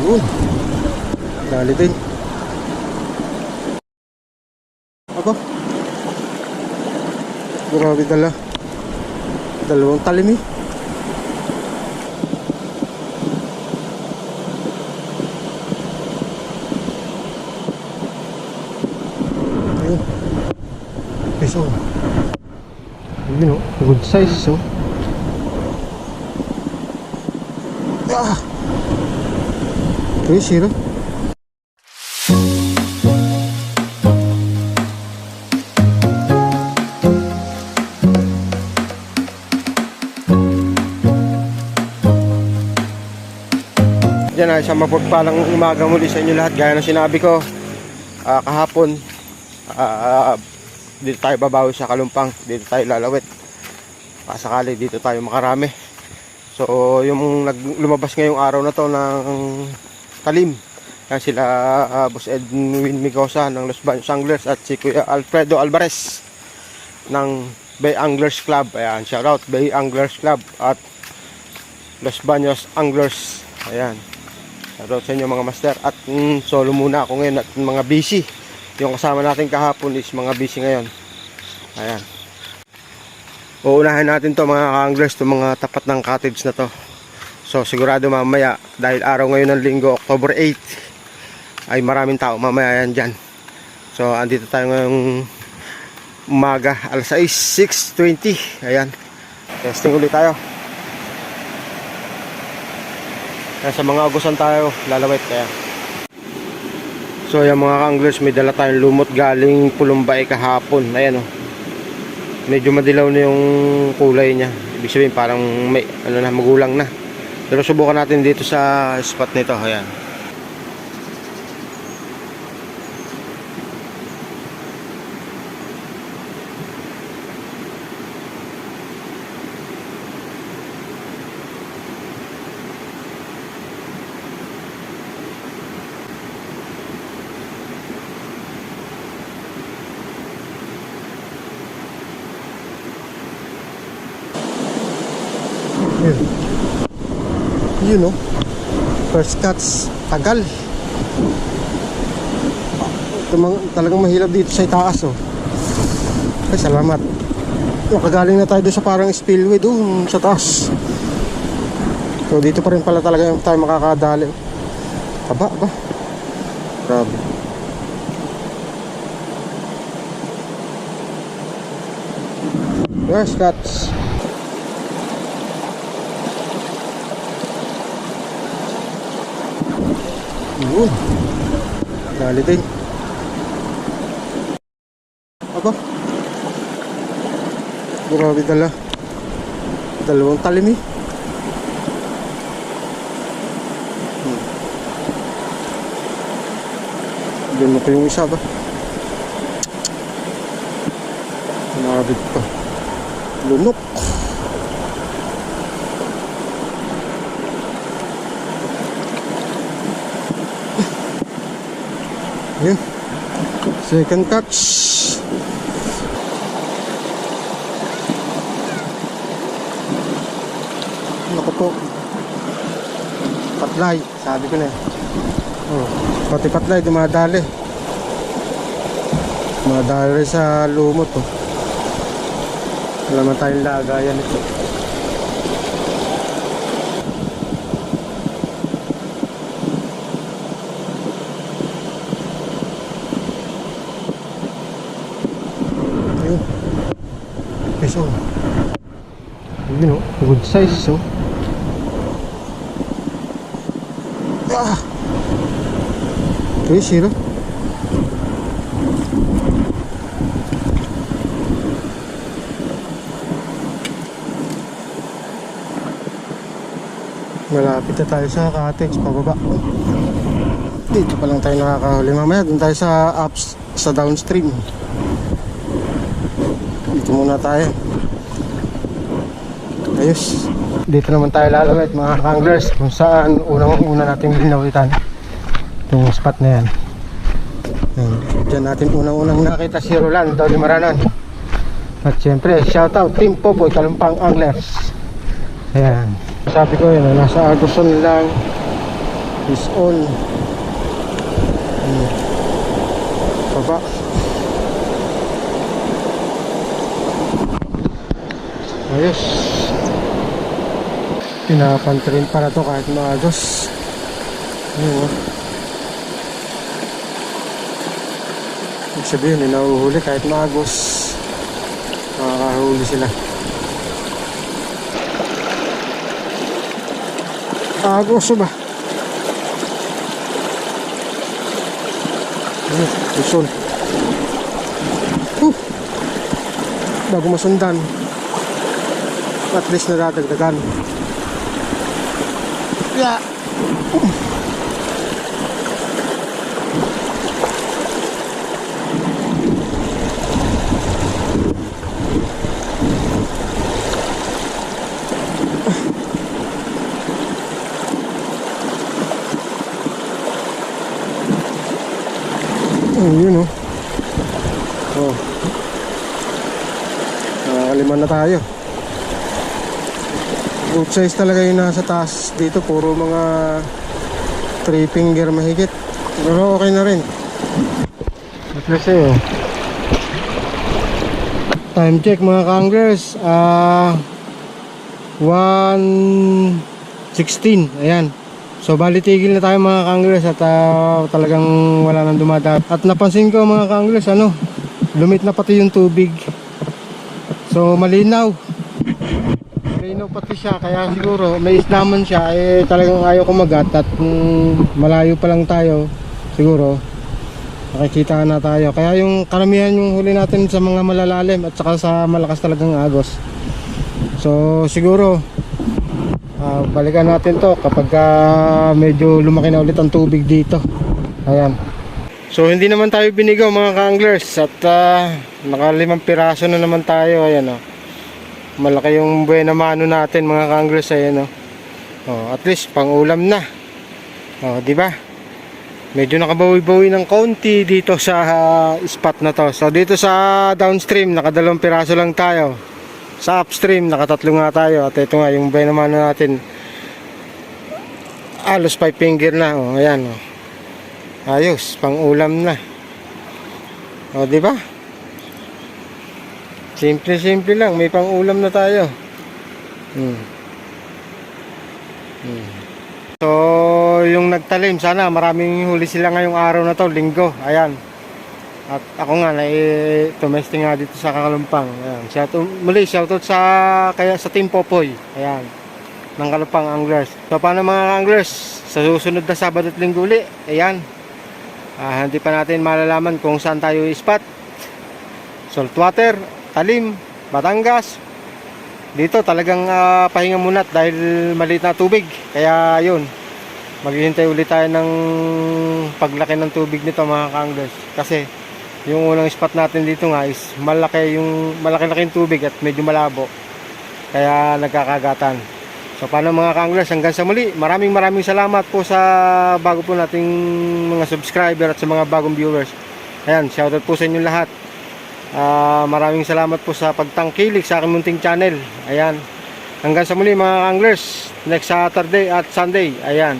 Yun. Dali din. Ako. Grabe dala. Dalawang talim eh. Ayun. Peso. Yun oh. Good size so. 3-0. Yan ay isang mapagpalang umaga muli sa inyo lahat. Gaya ng sinabi ko uh, kahapon uh, dito tayo babawi sa kalumpang. Dito tayo lalawit. Pasakali dito tayo makarami. So yung lumabas ngayong araw na to ng talim. Yan sila ah, Boss Edwin Migosa ng Los Baños Anglers at si Kuya Alfredo Alvarez ng Bay Anglers Club. Ayan, shout out Bay Anglers Club at Los Baños Anglers. Ayan. Shout out sa inyo mga master. At mm, solo muna ako ngayon at mga busy. Yung kasama natin kahapon is mga busy ngayon. Ayan. Uunahin natin to mga anglers to mga tapat ng cottage na to. So sigurado mamaya dahil araw ngayon ng linggo October 8 ay maraming tao mamaya yan dyan. So andito tayo ngayong umaga alas 6, 6.20 ayan testing ulit tayo. Kaya sa mga agusan tayo lalawit kaya so yung mga anglers may dala tayong lumot galing Pulumbay kahapon. Ayan o medyo madilaw na yung kulay niya. Ibig sabihin parang may ano na magulang na pero subukan natin dito sa spot nito. Ayan Yun oh. First cuts. Tagal. Mga, talagang mahirap dito sa itaas oh. Ay, salamat. Nakagaling na tayo sa parang spillway doon sa taas. So dito pa rin pala talaga tayo makakadali. Aba, aba. Grabe. First cuts. Yun. Dali din. Ako. Grabe dala. Dalawang talim eh. Hmm. Doon ko yung isa ba? Nabit pa. Lunok. Yun. Second touch. Naku po. Patlay. Sabi ko na eh. Oh, pati patlay dumadali. Dumadali sa lumot oh. Wala man tayong lagayan ito. Ayun. Yun oh. Good size so. Ah! Okay, zero. Malapit na tayo sa cottage pababa. Dito pa lang tayo nakakahuli. Mamaya dun tayo sa ups, sa downstream. Dito muna tayo. Ayos. Dito naman tayo lalawit mga anglers kung saan unang-una nating binawitan itong spot na yan. Yan. Diyan natin unang-unang nakita si Rolando Limaranan. At syempre, shoutout Team Popoy Kalumpang Anglers. Ayan. Sabi ko yun, nasa Aguson lang is all hmm. baba ayos pinapantrin para to kahit maagos ayun oh Ibig sabihin, inahuhuli kahit maagos makakahuli sila agos ba? Ano, Luzon. Uh, bago masundan. At least nadadagdagan. Yeah. Oh, yun oh. Oh. Nakakaliman na tayo. Good size talaga yung nasa taas dito. Puro mga 3 finger mahigit. Pero okay na rin. At least eh, oh. Time check mga kanglers. Ah... 1.16. Ayan. So bali tigil na tayo mga kanglers at ah, talagang wala nang dumadaan. At napansin ko mga kanglers ano, lumit na pati yung tubig. So malinaw. Malinaw pati siya kaya siguro may islaman siya eh talagang ayaw kumagat at mm, malayo pa lang tayo siguro nakikita na tayo. Kaya yung karamihan yung huli natin sa mga malalalim at saka sa malakas talagang agos. So siguro Ah, balikan natin to kapag ah, medyo lumaki na ulit ang tubig dito. Ayan. So hindi naman tayo binigaw mga ka-anglers at ah, nakalimang piraso na naman tayo. Ayan oh. Malaki yung buena mano natin mga ka-anglers ayan oh. Oh, at least pang ulam na. Oh, di ba? Medyo nakabawi-bawi ng konti dito sa ah, spot na to. So dito sa downstream nakadalawang piraso lang tayo sa upstream nakatatlo nga tayo at ito nga yung bay naman natin alos 5 finger na oh ayan oh ayos pang ulam na oh di ba simple simple lang may pang ulam na tayo hmm. Hmm. so yung nagtalim sana maraming huli sila ngayong araw na to linggo ayan at ako nga na eh, nga dito sa Kalumpang. Ayan. Shout muli shoutout sa kaya sa Team Popoy. Ayan. Ng Kalumpang Anglers. So paano mga anglers? Sa susunod na Sabado at Linggo uli. Ayan. Ah, hindi pa natin malalaman kung saan tayo spot. Saltwater, Talim, Batangas. Dito talagang ah, pahinga muna dahil maliit na tubig. Kaya yun. Maghihintay ulit tayo ng paglaki ng tubig nito mga ka-anglers. Kasi yung unang spot natin dito nga is malaki yung malaki-laking tubig at medyo malabo. Kaya nagkakagatan. So paano mga ka-anglers hanggang sa muli. Maraming maraming salamat po sa bago po nating mga subscriber at sa mga bagong viewers. Ayan, shoutout po sa inyo lahat. Ah, maraming salamat po sa pagtangkilik sa aking munting channel. Ayan. Hanggang sa muli mga ka-anglers. Next Saturday at Sunday. Ayan.